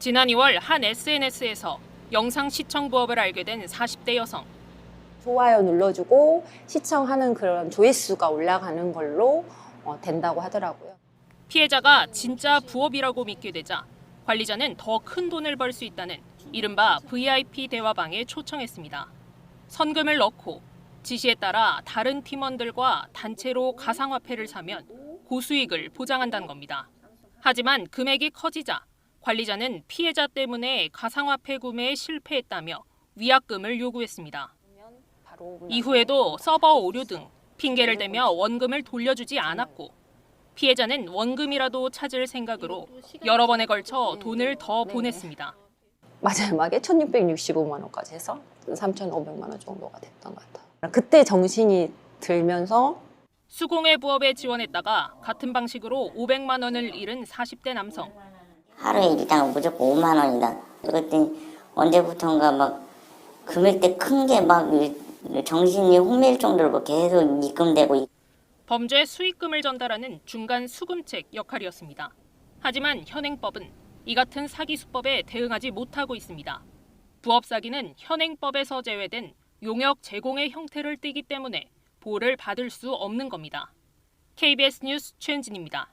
지난 2월 한 SNS에서 영상 시청 부업을 알게 된 40대 여성. 좋아요 눌러주고 시청하는 그런 조회수가 올라가는 걸로 어, 된다고 하더라고요. 피해자가 진짜 부업이라고 믿게 되자 관리자는 더 큰 돈을 벌 수 있다는 이른바 VIP 대화방에 초청했습니다. 선금을 넣고 지시에 따라 다른 팀원들과 단체로 가상화폐를 사면 고수익을 보장한다는 겁니다. 하지만 금액이 커지자 관리자는 피해자 때문에 가상화폐 구매에 실패했다며 위약금을 요구했습니다. 이후에도 서버 오류 등 핑계를 대며 원금을 돌려주지 않았고 피해자는 원금이라도 찾을 생각으로 여러 번에 걸쳐 돈을 더 보냈습니다. 마지막에 1665만 원까지 해서 3,500만 원 정도가 됐던 것 같아요. 그때 정신이 들면서 수공예 부업에 지원했다가 같은 방식으로 500만 원을 잃은 40대 남성. 하루에 일당 무조건 5만 원이다. 그랬더니 언제부턴가 막 금액대 큰 게 막 정신이 혼미일 정도로 뭐 계속 입금되고 있- 범죄 수익금을 전달하는 중간 수금책 역할이었습니다. 하지만 현행법은 이 같은 사기 수법에 대응하지 못하고 있습니다. 부업 사기는 현행법에서 제외된 용역 제공의 형태를 띠기 때문에 보호를 받을 수 없는 겁니다. KBS 뉴스 최은진입니다.